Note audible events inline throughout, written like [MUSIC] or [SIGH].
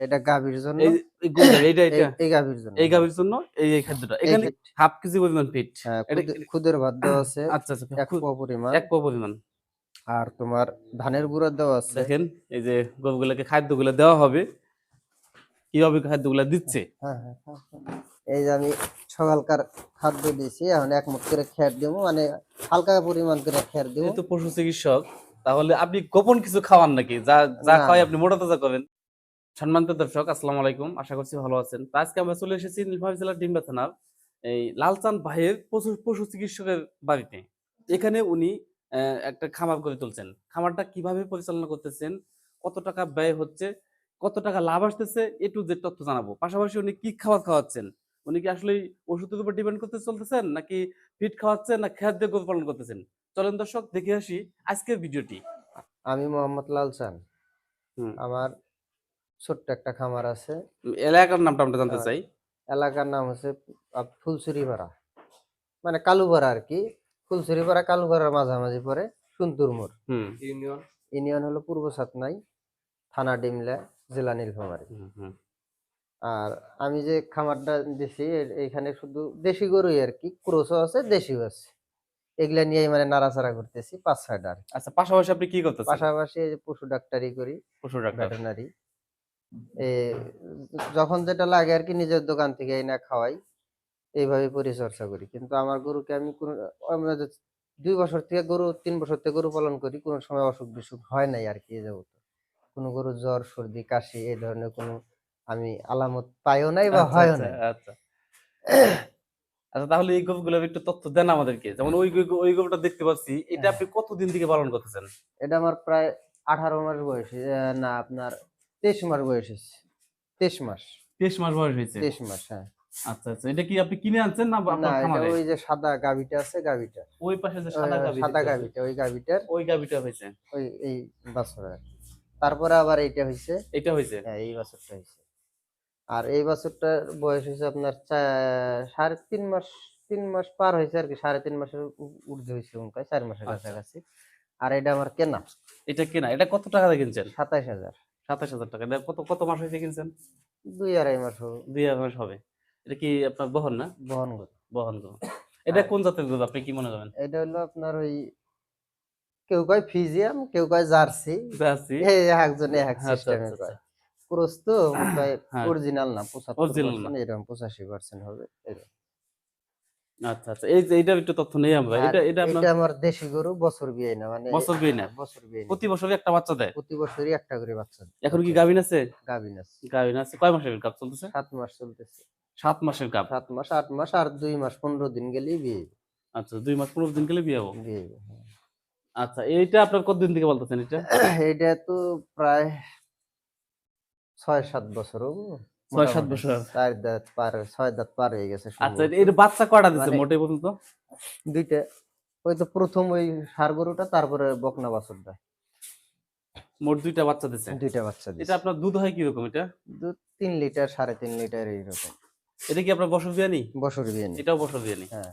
এটা গাভীর জন্য। এই এই এইটা এটা এই গাভীর জন্য। এই গাভীর জন্য এই এই খাদ্যটা। এখানে হাফ কেজি পরিমাণ ফিট হ্যাঁ, এটা- খুদে- খুদের ভাত দেওয়া [COUGHS] আছে। আচ্ছা আচ্ছা এক পরিমাণ। এক পরিমাণ। আর তোমার ধানের গুঁড়া দেওয়া আছে। দেখেন এই যে গরুগুলোকে খাদ্যগুলো দেওয়া হবে। কীভাবে খাদ্যগুলো দিচ্ছে? হ্যাঁ, হ্যাঁ। এই যে আমি সকালকার খাদ্য দিয়েছি এখন এক করে খেয়ার দেবো মানে হালকা পরিমাণ করে খেয়ার দেবো। পশু চিকিৎসক তাহলে আপনি গোপন কিছু খাওয়ান নাকি? যা যা খাওয়াই আপনি মোটা তাজা করেন। সম্মানিত দর্শক আসসালামু আলাইকুম। আশা করছি ভালো আছেন। তো আজকে আমরা চলে এসেছি নীলফামারী জেলার ডিম্বা থানার এই লালচাঁদ ভাইয়ের পশু পশু চিকিৎসকের বাড়িতে। এখানে উনি একটা খামার করে তুলছেন। খামারটা কীভাবে পরিচালনা করতেছেন কত টাকা ব্যয় হচ্ছে কত টাকা লাভ আসতেছে এ টু জেড তথ্য জানাব। পাশাপাশি উনি কি খাবার খাওয়াচ্ছেন? উনি কি আসলে ওষুধের উপর ডিপেন্ড করতে চলতেছেন নাকি ফিট খাওয়াচ্ছেন না খেয়ার দিয়ে গরু পালন করতেছেন? চলেন দর্শক দেখে আসি আজকের ভিডিওটি। আমি মোহাম্মদ লালচান। আমার ছোট্ট একটা খামার আছে। এলাকার নামটা আমরা জানতে। চাই। এলাকার নাম হচ্ছে ফুলসুরিপাড়া মানে কালুপাড়া আর কি। ফুলসুরিপাড়া কালুপাড়ার মাঝামাঝি পরে সুন্দর মোড় হুম। ইউনিয়ন। হলো পূর্ব সাতনাই থানা ডিমলা জেলা নীলফামারী। আর আমি যে খামারটা দিছি এখানে শুধু দেশি গরুই আর কি ক্রোসও আছে দেশিও আছে। এগুলা নিয়ে মানে নাড়াচাড়া করতেছি পাঁচ ছয়টা আর আচ্ছা পাশাপাশি আপনি কি করতেছেন? পাশাপাশি এই যে পশু ডাক্তারি করি পশু ডাক্তার। যখন যেটা লাগে আর কি নিজের দোকান থেকে এনে খাওয়াই। এইভাবে পরিচর্যা করি। কিন্তু আমার গরুকে আমি কোনো দুই বছর থেকে গরু তিন বছর থেকে গরু পালন করি কোনো সময় অসুখ বিসুখ হয় নাই আর কি এ যাবত কোনো গরু জ্বর সর্দি কাশি এই ধরনের কোনো আমি আলামত পাইও নাই বা আচ্ছা, হয়ও আচ্ছা, নাই। আচ্ছা। আচ্ছা তাহলে এই গরুগুলো একটু তথ্য দেন আমাদেরকে। যেমন ওই ওই গরুটা দেখতে পাচ্ছি এটা হ্যাঁ। আপনি কতদিন থেকে পালন করতেছেন? এটা আমার প্রায় আঠারো মাস বয়স না আপনার তেইশ মাস বয়স হয়েছে। তেইশ মাস। তেইশ মাস বয়স হয়েছে? তেইশ মাস হ্যাঁ। আচ্ছা আচ্ছা। এটা কি আপনি কিনে আনছেন না না আপনার খামারে ওই যে সাদা আছে গাভিটা। ওই পাশে যে সাদা ওই সাদা দেখতে ওই গাভিটার। ওই গাভিটা হয়েছে। ওই এই বছরের। তারপরে আবার এইটা হয়েছে। এটা হয়েছে? হ্যাঁ এই বছরটা হয়েছে। আর এই বছরটার বয়স হয়েছে আপনার সাড়ে তিন মাস তিন মাস পার হয়েছে আর কি। সাড়ে তিন মাসের ঊর্ধ্বে হয়েছে চার মাসের আচ্ছা। কাছাকাছি। আর এটা আমার কেনা। এটা কেনা। এটা কত টাকা দিয়ে কিনছেন? সাতাইশ হাজার। সাতাশ হাজার টাকা। এটা কত কত মাস হয়েছে কিনছেন? দুই আড়াই মাস হবে, দুই হাজার মাস হবে। এটা কি আপনার বহন না? বহন বহন গরু এটা কোন জাতের গরু? আপনি কি মনে করেন এটা হলো আপনার ওই কেউ কয় ফিজিয়াম কেউ কয় জার্সি। জার্সি? এই একজনে এক আচ্ছা, সিস্টেমে আচ্ছা, কয়। আচ্ছা। ক্রস তো। অরিজিনাল না পঁচাত্তর Original না। এরকম পঁচাশি পার্সেন্ট হবে। এরকম। আচ্ছা আচ্ছা। এই যে একটু তথ্য নেই আমরা। এটা এটা আপনার এটা আমার দেশি গরু বছর বিয়ে না মানে বছর বিয়ে না। বছর বিয়ে প্রতি বছরই একটা বাচ্চা দেয়? প্রতি বছরই একটা করে বাচ্চা দেয়। এখন কি গাভিন আছে? গাভিন আছে। গাভিন আছে। কয় মাসের চলতেছে? সাত মাস চলতেছে। মাসের মাস আট মাস আর দুই মাস পনেরো দিন গেলেই বিয়ে। আচ্ছা দুই মাস পনেরো দিন গেলে বিয়ে হব? বিয়ে হ্যাঁ। আচ্ছা এইটা আপনার কতদিন থেকে বলতেছেন এটা? [CLEARS THROAT] এইটা তো প্রায় ছয় সাত বছর হব। ছয় সাত বছর। চার দাঁত পার ছয় দাঁত পার হয়ে গেছে আচ্ছা এর বাচ্চা কয়টা দিচ্ছে মানে- মোটে পর্যন্ত দুইটা। ওই তো প্রথম ওই সার গরুটা তারপরে বকনা বাছুর দেয় মোট দুইটা বাচ্চা দিচ্ছে দুইটা বাচ্চা এটা আপনার দুধ হয় কীরকম এটা? দুধ তিন লিটার সাড়ে তিন লিটার এইরকম। এটা কি আপনার বছর বিয়ানি? বছর বিয়ে নেই এটাও বছর বিয়ানি। হ্যাঁ।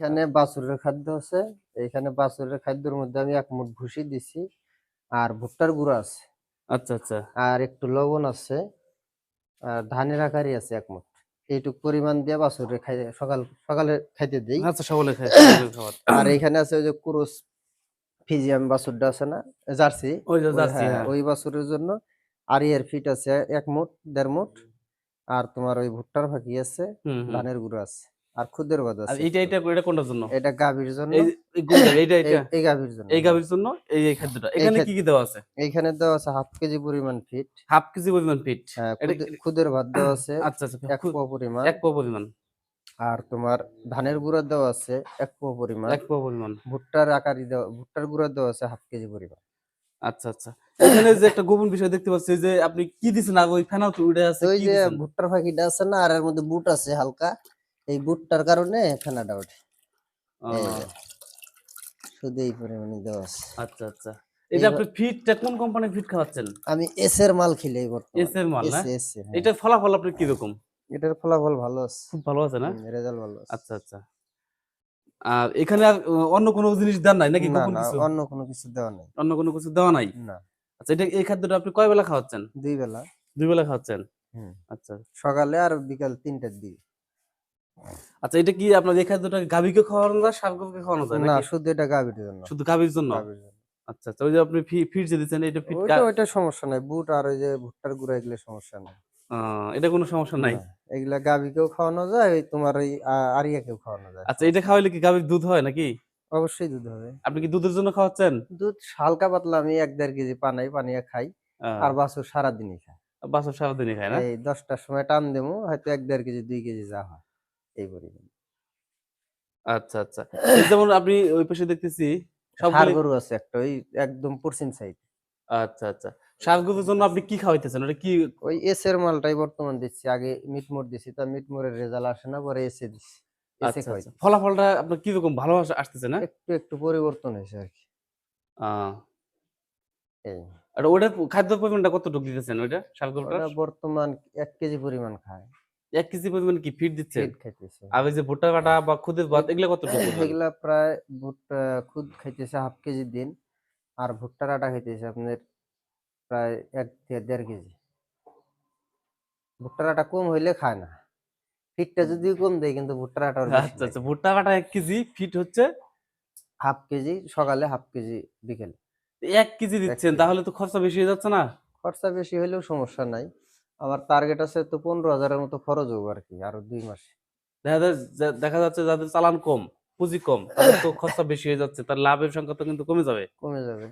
এখানে বাছুরের খাদ্য আছে। এখানে বাছুরের খাদ্যের মধ্যে আমি এক মুঠ ভুসি দিছি। আর ভুট্টার গুঁড়ো আছে। আচ্ছা আচ্ছা। আর একটু লবণ আছে। ধানের আকারই আছে এক মুঠ এইটুক পরিমাণ দিয়ে বাছুরে খাই সকাল সকালে খাইতে দিই। আচ্ছা সকলে [COUGHS] আর এখানে আছে ওই যে কুরুস ফিজিয়াম বাছুরটা আছে না জার্সি ওই যে ওই জার্সি হ্যাঁ, হ্যাঁ। ওই বাছুরের জন্য আরিয়ার ফিট আছে এক মুঠ দেড় মুঠ। আর তোমার ওই ভুট্টার ফাঁকি আছে। ধানের গুঁড়ো আছে। আর খুদের আছে এইটা এটা এটা কোনটার জন্য? এটা গাভীর জন্য। এই এই- এটা? এই গাভীর জন্য। এই গাভীর জন্য? এই এই খাদ্যটা। এখানে কি কি দেওয়া আছে? এইখানে দেওয়া আছে হাফ কেজি পরিমাণ ফিট। হাফ কেজি পরিমাণ ফিট। হ্যাঁ, এটা- খুদের ভাত দেওয়া আছে। [CLEARS THROAT] আচ্ছা আচ্ছা এক পোয়া পরিমাণ। এক পোয়া পরিমাণ। আর তোমার ধানের গুঁড়া দেওয়া আছে এক পোয়া পরিমাণ। এক পোয়া পরিমাণ। ভুট্টার আকারি দেওয়া ভুট্টার গুঁড়া দেওয়া আছে হাফ কেজি পরিমাণ। আচ্ছা আচ্ছা। এখানে যে একটা গোপন বিষয় দেখতে পাচ্ছি যে আপনি কি দিছেন? আগে ওই ফেনা তো উড়ে আছে ওই যে ভুট্টার ফাঁকিটা আছে না আর এর মধ্যে বুট আছে হালকা। এই বুটটার কারণে ফেনাটা ওঠে। এই শুধু এই পরিমাণে দেওয়া আছে। আচ্ছা আচ্ছা। এটা আপনি ফিটটা কোন কোম্পানির ফিট খাওয়াচ্ছেন? আমি এস এর মাল খেলে বর্তমানে। এস এর মাল না? এস এস হ্যাঁ। এটার ফলাফল আপনি কি রকম এটার ফলাফল ভালো আছে। খুব ভালো আছে না? রেজাল্ট ভালো আছে। আচ্ছা আচ্ছা। আর এখানে আর অন্য কোনো জিনিস দেন নাই নাকি না কিছু? অন্য কোনো কিছু দেওয়া নাই। অন্য কোনো কিছু দেওয়া নাই? না। আচ্ছা এটা এই খাদ্যটা আপনি কয় বেলা খাওয়াচ্ছেন? দুই বেলা। দুই বেলা খাওয়াচ্ছেন। আচ্ছা। সকালে আর বিকাল তিনটার দিকে। আচ্ছা এটা কি আপনার এই খাদ্যটা গাভীকে খাওয়ানো যায় সারগরুকে খাওয়ানো যায় না শুধু এটা গাভীর জন্য। শুধু গাভীর জন্য? আচ্ছা আচ্ছা ওই যে আপনি ফিট যে দিচ্ছেন এটা ফিট ওইটা ওইটা সমস্যা নাই। বুট আর ওই যে ভুট্টার গুঁড়া এগুলো সমস্যা নাই। এটা কোনো সমস্যা নাই? এগুলা গাভীকেও খাওয়ানো যায় ওই তোমার ওই আরিয়াকেও খাওয়ানো যায়। আচ্ছা এটা খাওয়াইলে কি গাভীর দুধ হয় নাকি? অবশ্যই দুধ হবে। আপনি কি দুধের জন্য খাওয়াচ্ছেন? দুধ হালকা পাতলা আমি এক দেড় কেজি পানাই পানিয়া খাই। আর বাছুর সারাদিনই খায়। বাসর সারাদিনই খায় না? এই দশটার সময় টান দেবো হয়তো এক দেড় কেজি দুই কেজি যা হয়। এই পরিমাণ আচ্ছা আচ্ছা। যেমন আপনি ওই পাশে দেখতেছি গরু আছে একটা ওই একদম পশ্চিম সাইড আচ্ছা আচ্ছা। জন্য আপনি কি খাওয়াইতেছেন? ওটা কি ওই এস এর মালটাই বর্তমান দিচ্ছি। আগে মিটমোর দিছি তা মিটমোরের রেজাল্ট আসে না পরে এসে এসে আচ্ছা আচ্ছা। ফলাফলটা আপনার কীরকম? ভালো আসতেছে না? একটু একটু পরিবর্তন হয়েছে আর কি। আর ওটার খাদ্য পরিমাণটা কতটুকু দিতেছেন ওইটা সারগুলোটা ওরা বর্তমান এক কেজি পরিমাণ খায়। এক কেজি পরিমাণ কি ফিড খাইতেছে। আর ওই যে ভুট্টা কাটা বা খুদের ভাত এগুলো [COUGHS] পরিমাণ? এগুলা প্রায় ভুট্টা খুদ খাইতেছে হাফ কেজি দিন আর ভুট্টার আটা খাইতেছে আপনার প্রায় এক থেকে দেড় কেজি। ভুট্টার আটা কম হইলে খায় না। ফিটটা যদিও কম দেয় কিন্তু ভুট্টার আটা আচ্ছা আচ্ছা ভুট্টা কাটা এক কেজি ফিট হচ্ছে? হাফ কেজি সকালে হাফ কেজি বিকেলে। এক কেজি দিচ্ছেন তাহলে তো খরচা বেশি হয়ে যাচ্ছে না? খরচা বেশি হলেও সমস্যা নাই। আমার টার্গেট আছে তো পনেরো হাজারের মতো খরচ হব আর কি আরও দুই মাসে। দেখা যাচ্ছে যাদের চালান কম পুঁজি কম তাদের তো [COUGHS] খরচা বেশি হয়ে যাচ্ছে তার লাভের সংখ্যা তো কিন্তু কমে যাবে। কমে যাবে।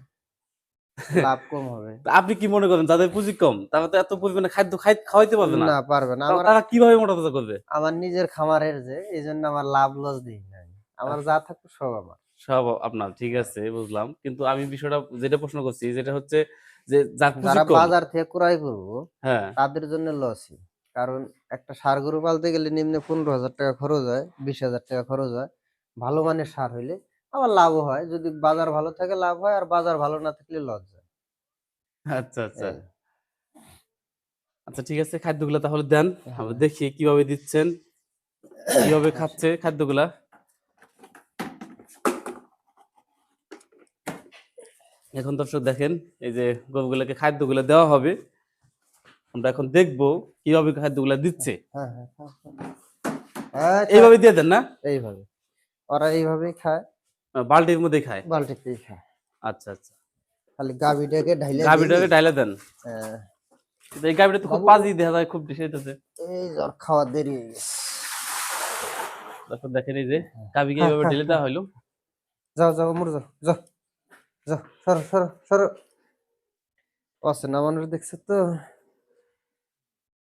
[LAUGHS] লাভ কম হবে। আপনি কি মনে করেন যাদের পুঁজি কম তারা তো এত পরিমাণে খাদ্য খাওয়াইতে পারবে না? পারবে না। তারা- কীভাবে মোটা তাজা করবে? আমার নিজের খামারের যে এই জন্য আমার লাভ লস দিই না আমার যা থাকবে সব আমার। সব আপনার ঠিক আছে বুঝলাম। কিন্তু আমি বিষয়টা যেটা প্রশ্ন করছি যেটা হচ্ছে যে যার বাজার থেকে ক্রয় করব হ্যাঁ। তাদের জন্য লসই কারণ একটা সার গরু পালতে গেলে নিম্নে পনেরো হাজার টাকা খরচ হয় বিশ হাজার টাকা খরচ হয়। ভালো মানের সার হইলে আমার লাভও হয়। যদি বাজার ভালো থাকে লাভ হয়। আর বাজার ভালো না থাকলে লস যায় আচ্ছা আচ্ছা। আচ্ছা ঠিক আছে খাদ্যগুলা তাহলে দেন। দেখি কীভাবে দিচ্ছেন কীভাবে খাচ্ছে খাদ্যগুলা। এখন দর্শক দেখেন এই যে গরুগুলাকে খাদ্যগুলা দেওয়া হবে। আমরা এখন দেখব কীভাবে খাদ্যগুলা দিচ্ছে। হ্যাঁ হ্যাঁ হ্যাঁ। আচ্ছা, এইভাবে দিয়ে দেন না? এইভাবে। ওরা এইভাবেই খায়। বালতির মধ্যে খায়? বালতিতেই খায়। আচ্ছা আচ্ছা। খালি গাভিটাকে ঢাইলে গাভিটাকে দিলি, ডাইলে দেন? হ্যাঁ, এই গাভিটা তো খুব পাজি দেখা যায় খুব হইতেছে। এই জ্বর খাওয়া দেরি হয়ে গেছে। দেখেন এই যে গাভিকে এইভাবে ঢেলে দেওয়া হইল। যাও যাও মোর যাও। যাও। যাও সরো সরো সরো। অচেনা মানুষ দেখছে তো?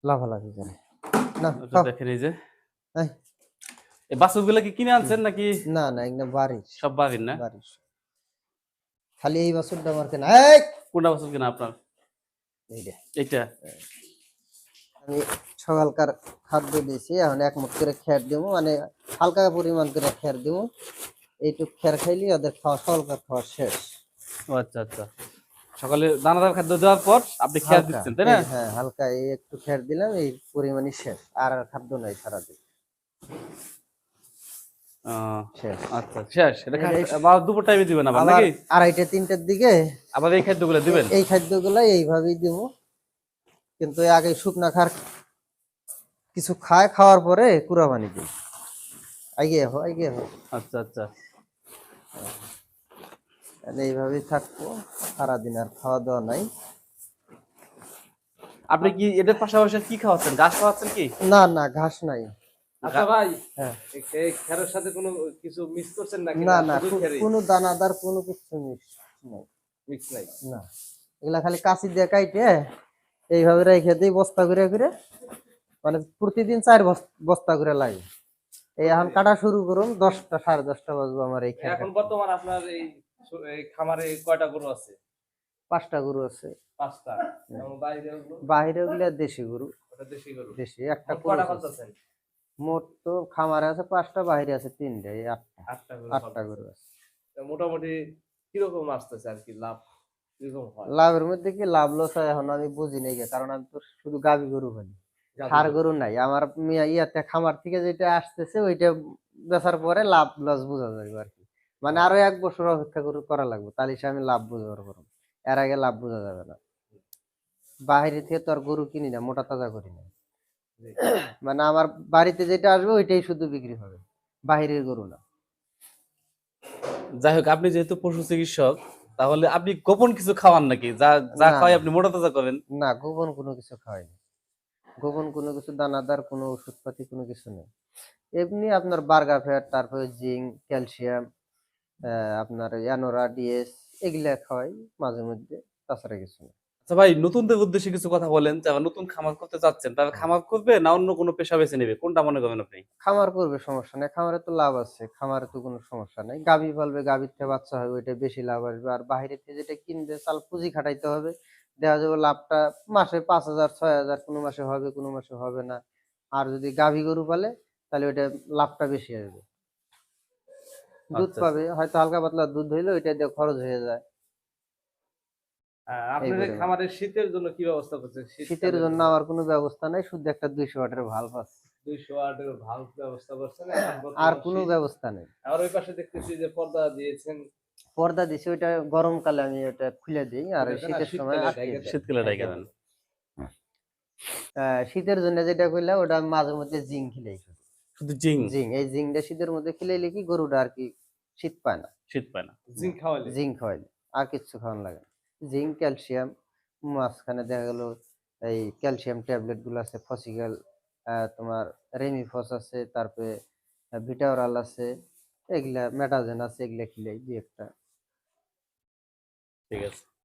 লাফালাফি করে। না দেখেন এই যে। এই, এই কি কিনে আনছেন নাকি? না না একদম বাড়ির। সব বাড়ির না? বাড়ির খালি এই বাছুরটা আমার কেনা। এই! কোনটা বাছুর কিনা আপনার? এই এইটা? আমি সকালকার খাদ্য দিয়েছি এখন এক মুঠ করে খের দেবো মানে হালকা পরিমাণ করে খের দেবো। এইটুক খের খাইলে ওদের খাওয়া সকালকার খাওয়া শেষ। আচ্ছা আচ্ছা। সকালে দানাদার খাদ্য দেওয়ার পর আপনি খেয়াল দিচ্ছেন তাই না? হ্যাঁ হালকা এই একটু খের দিলাম এই পরিমাণই শেষ। আর খাদ্য নাই সারাদিন। শেষ। আচ্ছা শেষ। এটা দুপুর টাইমে দিবেন আবার আবার নাকি? আড়াইটা তিনটার দিকে আবার এই খাদ্যগুলো দিবেন? এই খাদ্যগুলো এইভাবেই দিব। কিন্তু আগে শুকনা খার কিছু খায় খাওয়ার পরে কুড়া পানি দিই আগে আচ্ছা আচ্ছা। তাহলে এইভাবেই থাকব। সারাদিন আর খাওয়া দাওয়া নাই। আপনি কি এটার পাশাপাশি কি খাওয়াচ্ছেন? ঘাস খাওয়াচ্ছেন কি? না না ঘাস নাই। আচ্ছা ভাই হ্যাঁ। এই- এই খেরের সাথে কোনো কিছু মিক্স করছেন নাকি না না? শুধু কো- খেরই? কোনো দানাদার কোনো কিছু মিক্স নাই। মিক্স নাই? না। এগুলা খালি কাঁচি দিয়ে কাইটে এইভাবে রেখে দিই বস্তা করে করে মানে প্রতিদিন চার বস- বস্তা করে লাগে। এই এখন কাটা শুরু করুন দশটা সাড়ে দশটা বাজবো আমার এই এখন বর্তমান আপনার এই এই খামারে কয়টা গরু আছে? পাঁচটা গরু আছে। পাঁচটা। এবং বাইরে ওগুলা? দেশি গরু। দেশি গরু। দেশি একটা মোট কয়টা পুরুষ মোট তো খামারে আছে পাঁচটা বাইরে আছে তিনটা এই আটটা। আটটা গরু আছে। মোটামুটি কীরকম আসতেছে আর কি লাভ? হয়? লাভের মধ্যে কি লাভ লস হয় এখন আমি বুঝি নাই কারণ আমি তো শুধু গাভী গরু বলি সার গরু। নাই। আমার মিয়া ইয়াতে খামার থেকে যেটা আসতেছে ওইটা বেচার পরে লাভ লস বোঝা যাবে আর কি। মানে আরও এক বছর অপেক্ষা করে করা লাগবে। তাহলে সে আমি লাভ বুঝতে পারব এর আগে লাভ বোঝা যাবে না। বাহিরে থেকে তো আর গরু কিনি না মোটা তাজা করি না। [COUGHS] মানে আমার বাড়িতে যেটা আসবে ওইটাই শুধু বিক্রি হবে। বাহিরের গরু না। যাই হোক আপনি যেহেতু পশু চিকিৎসক তাহলে আপনি গোপন কিছু খাওয়ান নাকি? যা যা খাওয়াই আপনি মোটা তাজা করেন। না গোপন কোনো কিছু খাওয়াই না। গোপন কোনো কিছু দানাদার কোনো ওষুধপাতি কোনো কিছু নেই। এমনি আপনার বার্গার ফ্যাট তারপরে জিঙ্ক ক্যালসিয়াম আপনার অ্যানোরা ডিএস এগুলা খাওয়াই মাঝে মধ্যে তাছাড়া কিছু না। আচ্ছা ভাই নতুনদের উদ্দেশ্যে কিছু কথা বলেন যারা নতুন খামার করতে চাচ্ছেন তাহলে খামার করবে না অন্য কোনো পেশা বেছে নেবে? কোনটা মনে করবেন আপনি? খামার করবে সমস্যা নেই। খামারে তো লাভ আছে খামারে তো কোনো সমস্যা নেই। গাভী পালবে গাভীর থেকে বাচ্চা হবে ওইটা বেশি লাভ আসবে। আর বাইরে থেকে যেটা কিনবে চাল পুঁজি খাটাইতে হবে। দেখা যাবে লাভটা মাসে পাঁচ হাজার ছয় হাজার কোনো মাসে হবে কোনো মাসে হবে না। আর যদি গাভী গরু পালে তাহলে ওইটা লাভটা বেশি আসবে। দুধ আচ্ছা। পাবে হয়তো হালকা পাতলা দুধ হইলে ওইটা দিয়ে খরচ হয়ে যায়। আপনাদের খামারের শীতের জন্য কি ব্যবস্থা করছেন? শীতের জন্য আমার কোনো ব্যবস্থা নাই শুধু একটা দুইশো ওয়াটের ভাল্ব আছে। দুইশো আটের ভাল্ব ব্যবস্থা করছেন আর কোনো ব্যবস্থা নেই। আর ওই পাশে দেখতেছি যে পর্দা দিয়েছেন। পর্দা দিছি ওইটা গরমকালে আমি ওটা খুলে দিই আর শীতের সময়। শীতকালে ডাইকা দেন। শীতের জন্য যেটা কইলা ওটা মাঝে মধ্যে জিঙ্ক খিলাই শুধু। জিং জিঙ্ক এই জিঙ্কটা শীতের মধ্যে খিলাইলে কি গরুটা আর কি শীত পায় না? শীত পায় না। জিঙ্ক খাওয়ালে? জিঙ্ক খাওয়াইলে আর কিচ্ছু খাওয়ানো লাগে না। জিঙ্ক ক্যালসিয়াম মাঝখানে দেখা গেল এই ক্যালসিয়াম ট্যাবলেটগুলো আছে ফসিক্যাল তোমার রেমিফস আছে তারপরে ভিটাওরাল আছে এগুলা মেটাজেন আছে এগুলা খেলে দুই একটা। ঠিক আছে।